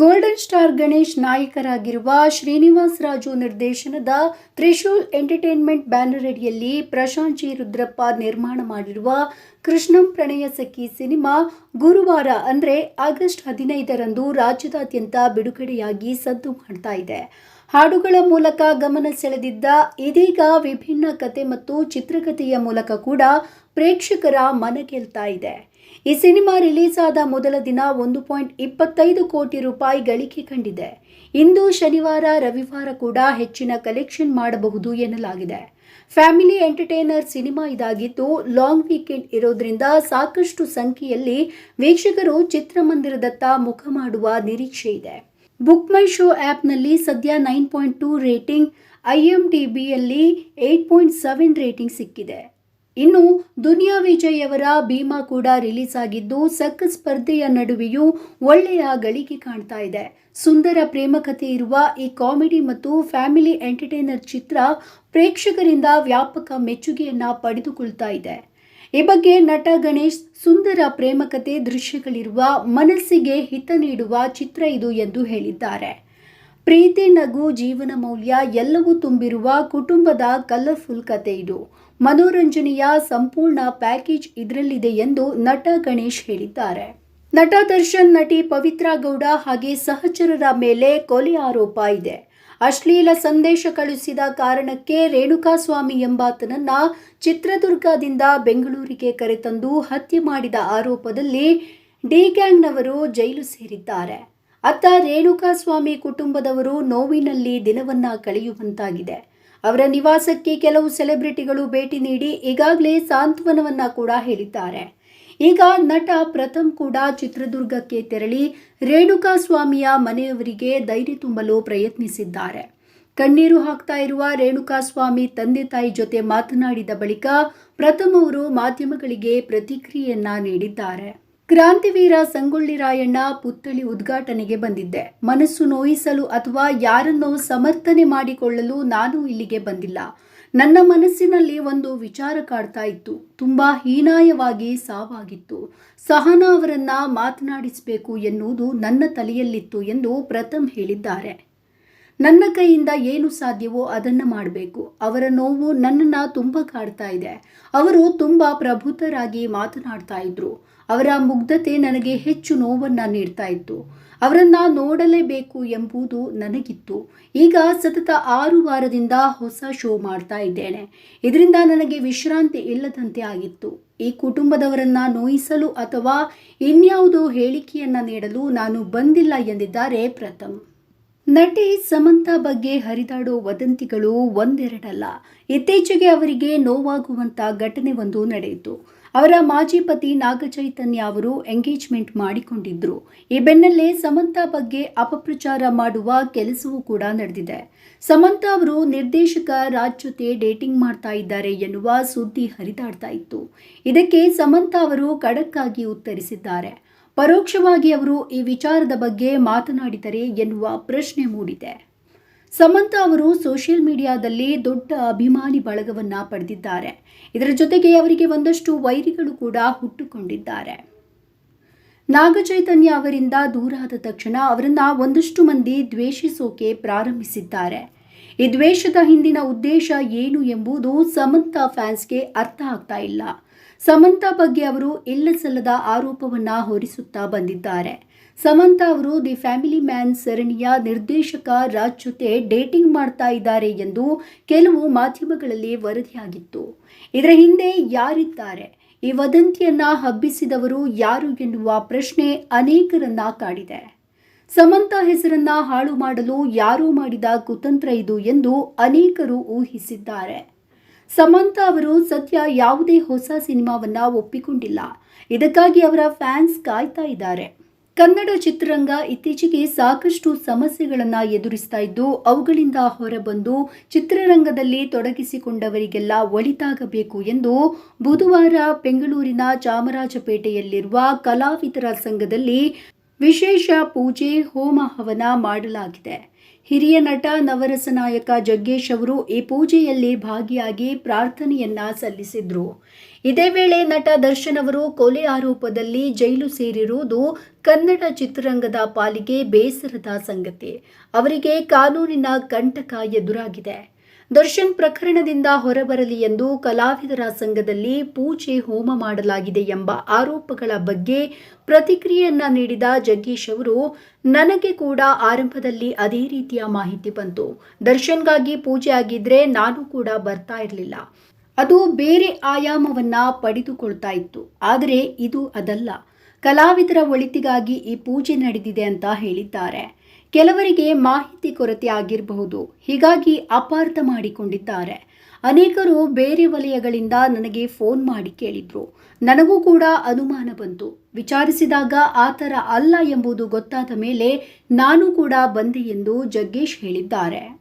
Golden star Ganesh ನಾಯಕರಾಗಿರುವ ಶ್ರೀನಿವಾಸ್ ರಾಜು ನಿರ್ದೇಶನದ Trishul entertainment banner ಅಡಿಯಲ್ಲಿ ಪ್ರಶಾಂತ್ ಜಿ. ರುದ್ರಪ್ಪ ನಿರ್ಮಾಣ ಮಾಡಿರುವ ಕೃಷ್ಣಂ ಪ್ರಣಯ ಸಖಿ ಸಿನಿಮಾ ಗುರುವಾರ ಅಂದರೆ ಆಗಸ್ಟ್ ಹದಿನೈದರಂದು ರಾಜ್ಯದಾದ್ಯಂತ ಬಿಡುಗಡೆಯಾಗಿ ಸದ್ದು ಮಾಡ್ತಾ ಇದೆ. ಹಾಡುಗಳ ಮೂಲಕ ಗಮನ ಸೆಳೆದಿದ್ದ ಇದೀಗ ವಿಭಿನ್ನ ಕತೆ ಮತ್ತು ಚಿತ್ರಕಥೆಯ ಮೂಲಕ ಕೂಡ ಪ್ರೇಕ್ಷಕರ ಮನ ಗೆಲ್ತಾ ಇದೆ. ಈ ಸಿನಿಮಾ ರಿಲೀಸ್ ಆದ ಮೊದಲ ದಿನ ಒಂದು ಪಾಯಿಂಟ್ ಇಪ್ಪತ್ತೈದು ಕೋಟಿ ರೂಪಾಯಿ ಗಳಿಕೆ ಕಂಡಿದೆ. ಇಂದು ಶನಿವಾರ, ರವಿವಾರ ಕೂಡ ಹೆಚ್ಚಿನ ಕಲೆಕ್ಷನ್ ಮಾಡಬಹುದು ಎನ್ನಲಾಗಿದೆ. ಫ್ಯಾಮಿಲಿ ಎಂಟರ್ಟೈನರ್ ಸಿನಿಮಾ ಇದಾಗಿದ್ದು ಲಾಂಗ್ ವೀಕೆಂಡ್ ಇರೋದ್ರಿಂದ ಸಾಕಷ್ಟು ಸಂಖ್ಯೆಯಲ್ಲಿ ವೀಕ್ಷಕರು ಚಿತ್ರಮಂದಿರದತ್ತ ಮುಖ ಮಾಡುವ ನಿರೀಕ್ಷೆ ಇದೆ. ಬುಕ್ ಮೈ ಶೋ ಆ್ಯಪ್ನಲ್ಲಿ ಸದ್ಯ nine point two rating, I M D ಬಿಯಲ್ಲಿ eight point seven rating ಸಿಕ್ಕಿದೆ. ಇನ್ನು ದುನಿಯಾ ವಿಜಯ್ ಅವರ ಭೀಮಾ ಕೂಡ ರಿಲೀಸ್ ಆಗಿದ್ದು ಸಕ್ಕ ಸ್ಪರ್ಧೆಯ ನಡುವೆಯೂ ಒಳ್ಳೆಯ ಗಳಿಕೆ ಕಾಣ್ತಾ ಇದೆ. ಸುಂದರ ಪ್ರೇಮಕಥೆ ಇರುವ ಈ ಕಾಮಿಡಿ ಮತ್ತು ಫ್ಯಾಮಿಲಿ ಎಂಟರ್ಟೈನರ್ ಚಿತ್ರ ಪ್ರೇಕ್ಷಕರಿಂದ ವ್ಯಾಪಕ ಮೆಚ್ಚುಗೆಯನ್ನ ಪಡೆದುಕೊಳ್ತಾ ಇದೆ. ಈ ಬಗ್ಗೆ ನಟ ಗಣೇಶ್, ಸುಂದರ ಪ್ರೇಮಕತೆ ದೃಶ್ಯಗಳಿರುವ ಮನಸ್ಸಿಗೆ ಹಿತ ನೀಡುವ ಚಿತ್ರ ಇದು ಎಂದು ಹೇಳಿದ್ದಾರೆ. ಪ್ರೀತಿ, ನಗು, ಜೀವನ ಮೌಲ್ಯ ಎಲ್ಲವೂ ತುಂಬಿರುವ ಕುಟುಂಬದ ಕಲರ್ಫುಲ್ ಕತೆ ಇದು. ಮನೋರಂಜನೆಯ ಸಂಪೂರ್ಣ ಪ್ಯಾಕೇಜ್ ಇದರಲ್ಲಿದೆ ಎಂದು ನಟ ಗಣೇಶ್ ಹೇಳಿದ್ದಾರೆ. ನಟ ದರ್ಶನ್, ನಟಿ ಪವಿತ್ರ ಗೌಡ ಹಾಗೆ ಸಹಚರರ ಮೇಲೆ ಕೊಲೆ ಆರೋಪ ಇದೆ. ಅಶ್ಲೀಲ ಸಂದೇಶ ಕಳುಹಿಸಿದ ಕಾರಣಕ್ಕೆ ರೇಣುಕಾಸ್ವಾಮಿ ಎಂಬಾತನನ್ನ ಚಿತ್ರದುರ್ಗದಿಂದ ಬೆಂಗಳೂರಿಗೆ ಕರೆತಂದು ಹತ್ಯೆ ಮಾಡಿದ ಆರೋಪದಲ್ಲಿ ಡಿ ಗ್ಯಾಂಗ್ನವರು ಜೈಲು ಸೇರಿದ್ದಾರೆ. ಅತ್ತ ರೇಣುಕಾಸ್ವಾಮಿ ಕುಟುಂಬದವರು ನೋವಿನಲ್ಲಿ ದಿನವನ್ನ ಕಳೆಯುವಂತಾಗಿದೆ. ಅವರ ನಿವಾಸಕ್ಕೆ ಕೆಲವು ಸೆಲೆಬ್ರಿಟಿಗಳು ಭೇಟಿ ನೀಡಿ ಈಗಾಗಲೇ ಸಾಂತ್ವನವನ್ನ ಕೂಡ ಹೇಳಿದ್ದಾರೆ. ಈಗ ನಟ ಪ್ರಥಮ್ ಕೂಡ ಚಿತ್ರದುರ್ಗಕ್ಕೆ ತೆರಳಿ ರೇಣುಕಾಸ್ವಾಮಿಯ ಮನೆಯವರಿಗೆ ಧೈರ್ಯ ತುಂಬಲು ಪ್ರಯತ್ನಿಸಿದ್ದಾರೆ. ಕಣ್ಣೀರು ಹಾಕ್ತಾ ಇರುವ ರೇಣುಕಾಸ್ವಾಮಿ ತಂದೆ ತಾಯಿ ಜೊತೆ ಮಾತನಾಡಿದ ಬಳಿಕ ಪ್ರಥಮ್ ಅವರು ಮಾಧ್ಯಮಗಳಿಗೆ ಪ್ರತಿಕ್ರಿಯೆಯನ್ನ ನೀಡಿದ್ದಾರೆ. ಕ್ರಾಂತಿವೀರ ಸಂಗೊಳ್ಳಿ ರಾಯಣ್ಣ ಪುತ್ಥಳಿ ಉದ್ಘಾಟನೆಗೆ ಬಂದಿದ್ದೆ. ಮನಸ್ಸು ನೋಯಿಸಲು ಅಥವಾ ಯಾರನ್ನೋ ಸಮರ್ಥನೆ ಮಾಡಿಕೊಳ್ಳಲು ನಾನು ಇಲ್ಲಿಗೆ ಬಂದಿಲ್ಲ. ನನ್ನ ಮನಸ್ಸಿನಲ್ಲಿ ಒಂದು ವಿಚಾರ ಕಾಡ್ತಾ ಇತ್ತು. ತುಂಬಾ ಹೀನಾಯವಾಗಿ ಸಾವಾಗಿತ್ತು. ಸಹನಾ ಅವರನ್ನ ಮಾತನಾಡಿಸಬೇಕು ಎನ್ನುವುದು ನನ್ನ ತಲೆಯಲ್ಲಿತ್ತು ಎಂದು ಪ್ರಥಮ್ ಹೇಳಿದ್ದಾರೆ. ನನ್ನ ಕೈಯಿಂದ ಏನು ಸಾಧ್ಯವೋ ಅದನ್ನು ಮಾಡಬೇಕು. ಅವರ ನೋವು ನನ್ನನ್ನು ತುಂಬ ಕಾಡ್ತಾ ಇದೆ. ಅವರು ತುಂಬ ಪ್ರಬುದ್ಧರಾಗಿ ಮಾತನಾಡ್ತಾ ಇದ್ರು. ಅವರ ಮುಗ್ಧತೆ ನನಗೆ ಹೆಚ್ಚು ನೋವನ್ನು ನೀಡ್ತಾ ಇತ್ತು. ಅವರನ್ನು ನೋಡಲೇಬೇಕು ಎಂಬುದು ನನಗಿತ್ತು. ಈಗ ಸತತ ಆರು ವಾರದಿಂದ ಹೊಸ ಶೋ ಮಾಡ್ತಾ ಇದ್ದೇನೆ. ಇದರಿಂದ ನನಗೆ ವಿಶ್ರಾಂತಿ ಇಲ್ಲದಂತೆ ಆಗಿತ್ತು. ಈ ಕುಟುಂಬದವರನ್ನ ನೋಯಿಸಲು ಅಥವಾ ಇನ್ಯಾವುದೋ ಹೇಳಿಕೆಯನ್ನ ನೀಡಲು ನಾನು ಬಂದಿಲ್ಲ ಎಂದಿದ್ದಾರೆ ಪ್ರಥಮ್. ನಟಿ ಸಮಂತಾ ಬಗ್ಗೆ ಹರಿದಾಡೋ ವದಂತಿಗಳು ಒಂದೆರಡಲ್ಲ. ಇತ್ತೀಚೆಗೆ ಅವರಿಗೆ ನೋವಾಗುವಂಥ ಘಟನೆ ಒಂದು ನಡೆಯಿತು. ಅವರ ಮಾಜಿ ಪತಿ ನಾಗಚೈತನ್ಯ ಅವರು ಎಂಗೇಜ್ಮೆಂಟ್ ಮಾಡಿಕೊಂಡಿದ್ರು. ಈ ಬೆನ್ನಲ್ಲೇ ಸಮಂತಾ ಬಗ್ಗೆ ಅಪಪ್ರಚಾರ ಮಾಡುವ ಕೆಲಸವೂ ಕೂಡ ನಡೆದಿದೆ. ಸಮಂತಾ ಅವರು ನಿರ್ದೇಶಕ ರಾಜ್ ಜೊತೆ ಡೇಟಿಂಗ್ ಮಾಡ್ತಾ ಇದ್ದಾರೆ ಎನ್ನುವ ಸುದ್ದಿ ಹರಿದಾಡ್ತಾ ಇತ್ತು. ಇದಕ್ಕೆ ಸಮಂತಾ ಅವರು ಖಡಕ್ಕಾಗಿ ಉತ್ತರಿಸಿದ್ದಾರೆ. ಪರೋಕ್ಷವಾಗಿ ಅವರು ಈ ವಿಚಾರದ ಬಗ್ಗೆ ಮಾತನಾಡಿದರೆ ಎನ್ನುವ ಪ್ರಶ್ನೆ ಮೂಡಿದೆ. ಸಮಂತ ಅವರು ಸೋಷಿಯಲ್ ಮೀಡಿಯಾದಲ್ಲಿ ದೊಡ್ಡ ಅಭಿಮಾನಿ ಬಳಗವನ್ನ ಪಡೆದಿದ್ದಾರೆ. ಇದರ ಜೊತೆಗೆ ಅವರಿಗೆ ಒಂದಷ್ಟು ವೈರಿಗಳು ಕೂಡ ಹುಟ್ಟುಕೊಂಡಿದ್ದಾರೆ. ನಾಗಚೈತನ್ಯ ಅವರಿಂದ ದೂರಾದ ತಕ್ಷಣ ಅವರನ್ನು ಒಂದಷ್ಟು ಮಂದಿ ದ್ವೇಷಿಸೋಕೆ ಪ್ರಾರಂಭಿಸಿದ್ದಾರೆ. ಈ ದ್ವೇಷದ ಹಿಂದಿನ ಉದ್ದೇಶ ಏನು ಎಂಬುದು ಸಮಂತ ಫ್ಯಾನ್ಸ್ಗೆ ಅರ್ಥ ಆಗ್ತಾ ಇಲ್ಲ. ಸಮಂತಾ ಬಗ್ಗೆ ಅವರು ಇಲ್ಲಸಲ್ಲದ ಆರೋಪವನ್ನ ಹೊರಿಸುತ್ತಾ ಬಂದಿದ್ದಾರೆ. ಸಮಂತಾ ಅವರು ದಿ ಫ್ಯಾಮಿಲಿ ಮ್ಯಾನ್ ಸರಣಿಯ ನಿರ್ದೇಶಕ ರಾಜ್ ಜೊತೆ ಡೇಟಿಂಗ್ ಮಾಡ್ತಾ ಇದ್ದಾರೆ ಎಂದು ಕೆಲವು ಮಾಧ್ಯಮಗಳಲ್ಲಿ ವರದಿಯಾಗಿತ್ತು. ಇದರ ಹಿಂದೆ ಯಾರಿದ್ದಾರೆ? ಈ ವದಂತಿಯನ್ನ ಹಬ್ಬಿಸಿದವರು ಯಾರು ಎನ್ನುವ ಪ್ರಶ್ನೆ ಅನೇಕರನ್ನ ಕಾಡಿದೆ. ಸಮಂತಾ ಹೆಸರನ್ನ ಹಾಳು ಮಾಡಲು ಯಾರು ಮಾಡಿದ ಕುತಂತ್ರ ಇದು ಎಂದು ಅನೇಕರು ಊಹಿಸಿದ್ದಾರೆ. ಸಮಂತಾ ಅವರು ಸದ್ಯ ಯಾವುದೇ ಹೊಸ ಸಿನಿಮಾವನ್ನ ಒಪ್ಪಿಕೊಂಡಿಲ್ಲ. ಇದಕ್ಕಾಗಿ ಅವರ ಫ್ಯಾನ್ಸ್ ಕಾಯ್ತಾ ಇದ್ದಾರೆ. ಕನ್ನಡ ಚಿತ್ರರಂಗ ಇತ್ತೀಚೆಗೆ ಸಾಕಷ್ಟು ಸಮಸ್ಯೆಗಳನ್ನು ಎದುರಿಸ್ತಾ ಇದ್ದು, ಅವುಗಳಿಂದ ಹೊರಬಂದು ಚಿತ್ರರಂಗದಲ್ಲಿ ತೊಡಗಿಸಿಕೊಂಡವರಿಗೆಲ್ಲ ಒಳಿತಾಗಬೇಕು ಎಂದು ಬುಧವಾರ ಬೆಂಗಳೂರಿನ ಚಾಮರಾಜಪೇಟೆಯಲ್ಲಿರುವ ಕಲಾವಿದರ ಸಂಘದಲ್ಲಿ ವಿಶೇಷ ಪೂಜೆ, ಹೋಮ ಹವನ ಮಾಡಲಾಗಿದೆ. ಹಿರಿಯ ನಟ, ನವರಸ ನಾಯಕ ಜಗ್ಗೇಶ್ ಅವರು ಈ ಪೂಜೆಯಲ್ಲಿ ಭಾಗಿಯಾಗಿ ಪ್ರಾರ್ಥನೆಯನ್ನ ಸಲ್ಲಿಸಿದ್ರು. ಇದೇ ವೇಳೆ ನಟ ದರ್ಶನ್ ಅವರು ಕೊಲೆ ಆರೋಪದಲ್ಲಿ ಜೈಲು ಸೇರಿರುವುದು ಕನ್ನಡ ಚಿತ್ರರಂಗದ ಪಾಲಿಗೆ ಬೇಸರದ ಸಂಗತಿ. ಅವರಿಗೆ ಕಾನೂನಿನ ಕಂಟಕ ಎದುರಾಗಿದೆ. ದರ್ಶನ್ ಪ್ರಕರಣದಿಂದ ಹೊರಬರಲಿ ಎಂದು ಕಲಾವಿದರ ಸಂಘದಲ್ಲಿ ಪೂಜೆ ಹೋಮ ಮಾಡಲಾಗಿದೆ ಎಂಬ ಆರೋಪಗಳ ಬಗ್ಗೆ ಪ್ರತಿಕ್ರಿಯೆಯನ್ನ ನೀಡಿದ ಜಗ್ಗೀಶ್ ಅವರು, ನನಗೆ ಕೂಡ ಆರಂಭದಲ್ಲಿ ಅದೇ ರೀತಿಯ ಮಾಹಿತಿ ಬಂತು. ದರ್ಶನ್ಗಾಗಿ ಪೂಜೆ ಆಗಿದ್ರೆ ನಾನು ಕೂಡ ಬರ್ತಾ ಇರಲಿಲ್ಲ. ಅದು ಬೇರೆ ಆಯಾಮವನ್ನ ಪಡೆದುಕೊಳ್ತಾ ಇತ್ತು. ಆದರೆ ಇದು ಅದಲ್ಲ. ಕಲಾವಿದರ ಒಳಿತಿಗಾಗಿ ಈ ಪೂಜೆ ನಡೆದಿದೆ ಅಂತ ಹೇಳಿದ್ದಾರೆ. ಕೆಲವರಿಗೆ ಮಾಹಿತಿ ಕೊರತೆ ಆಗಿರಬಹುದು. ಹೀಗಾಗಿ ಅಪಾರ್ಥ ಮಾಡಿಕೊಂಡಿದ್ದಾರೆ. ಅನೇಕರು ಬೇರೆ ವಲಯಗಳಿಂದ ನನಗೆ ಫೋನ್ ಮಾಡಿ ಕೇಳಿದ್ರು. ನನಗೂ ಕೂಡ ಅನುಮಾನ ಬಂತು. ವಿಚಾರಿಸಿದಾಗ ಆ ಥರ ಅಲ್ಲ ಎಂಬುದು ಗೊತ್ತಾದ ಮೇಲೆ ನಾನು ಕೂಡ ಬಂದೆ ಎಂದು ಜಗ್ಗೇಶ್ ಹೇಳಿದ್ದಾರೆ.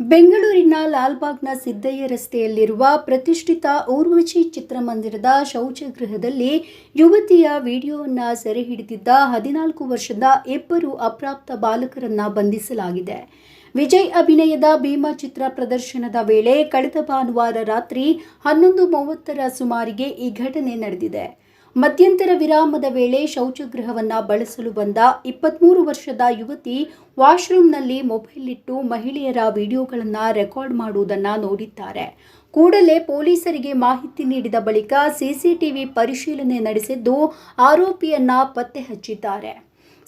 ಬೆಂಗಳೂರಿನ ಲಾಲ್ಬಾಗ್ನ ಸಿದ್ದಯ್ಯ ರಸ್ತೆಯಲ್ಲಿರುವ ಪ್ರತಿಷ್ಠಿತ ಊರ್ವಶಿ ಚಿತ್ರಮಂದಿರದ ಶೌಚಗೃಹದಲ್ಲಿ ಯುವತಿಯ ವಿಡಿಯೋವನ್ನು ಸೆರೆ ಹಿಡಿದಿದ್ದ ಹದಿನಾಲ್ಕು ವರ್ಷದ ಇಬ್ಬರು ಅಪ್ರಾಪ್ತ ಬಾಲಕರನ್ನು ಬಂಧಿಸಲಾಗಿದೆ. ವಿಜಯ್ ಅಭಿನಯದ ಭೀಮಾ ಚಿತ್ರ ಪ್ರದರ್ಶನದ ವೇಳೆ ಕಳೆದ ಭಾನುವಾರ ರಾತ್ರಿ ಹನ್ನೊಂದು ಮೂವತ್ತರ ಸುಮಾರಿಗೆ ಈ ಘಟನೆ ನಡೆದಿದೆ. ಮಧ್ಯಂತರ ವಿರಾಮದ ವೇಳೆ ಶೌಚಗೃಹವನ್ನು ಬಳಸಲು ಬಂದ ಇಪ್ಪತ್ಮೂರು ವರ್ಷದ ಯುವತಿ ವಾಶ್ರೂಮ್ನಲ್ಲಿ ಮೊಬೈಲ್ ಇಟ್ಟು ಮಹಿಳೆಯರ ವಿಡಿಯೋಗಳನ್ನು ರೆಕಾರ್ಡ್ ಮಾಡುವುದನ್ನು ನೋಡಿದ್ದಾರೆ. ಕೂಡಲೇ ಪೊಲೀಸರಿಗೆ ಮಾಹಿತಿ ನೀಡಿದ ಬಳಿಕ ಸಿಸಿಟಿವಿ ಪರಿಶೀಲನೆ ನಡೆಸಿದ್ದು ಆರೋಪಿಯನ್ನ ಪತ್ತೆ ಹಚ್ಚಿದ್ದಾರೆ.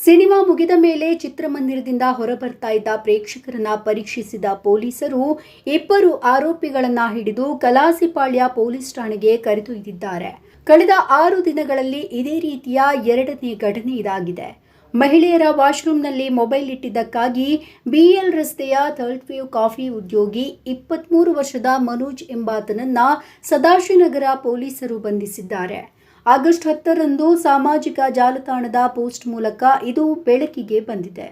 ಸಿನಿಮಾ ಮುಗಿದ ಮೇಲೆ ಚಿತ್ರಮಂದಿರದಿಂದ ಹೊರಬರ್ತಾ ಇದ್ದ ಪ್ರೇಕ್ಷಕರನ್ನ ಪರೀಕ್ಷಿಸಿದ ಪೊಲೀಸರು ಇಬ್ಬರು ಆರೋಪಿಗಳನ್ನು ಹಿಡಿದು ಕಲಾಸಿಪಾಳ್ಯ ಪೊಲೀಸ್ ಠಾಣೆಗೆ ಕರೆದೊಯ್ದಿದ್ದಾರೆ. ಕಳೆದ ಆರು ದಿನಗಳಲ್ಲಿ ಇದೇ ರೀತಿಯ ಎರಡನೇ ಘಟನೆ ಇದಾಗಿದೆ. ಮಹಿಳೆಯರ ವಾಶ್ರೂಮ್ನಲ್ಲಿ ಮೊಬೈಲ್ ಇಟ್ಟಿದ್ದಕ್ಕಾಗಿ ಬಿಎಲ್ ರಸ್ತೆಯ ಥರ್ಡ್ ವೇವ್ ಕಾಫಿ ಉದ್ಯೋಗಿ ಇಪ್ಪತ್ಮೂರು ವರ್ಷದ ಮನೋಜ್ ಎಂಬಾತನನ್ನ ಸದಾಶಿವನಗರ ಪೊಲೀಸರು ಬಂಧಿಸಿದ್ದಾರೆ. ಆಗಸ್ಟ್ ಹತ್ತರಂದು ಸಾಮಾಜಿಕ ಜಾಲತಾಣದ ಪೋಸ್ಟ್ ಮೂಲಕ ಇದು ಬೆಳಕಿಗೆ ಬಂದಿದೆ.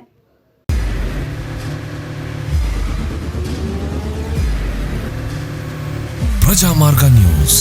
ಪ್ರಜಾಮಾರ್ಗ ನ್ಯೂಸ್.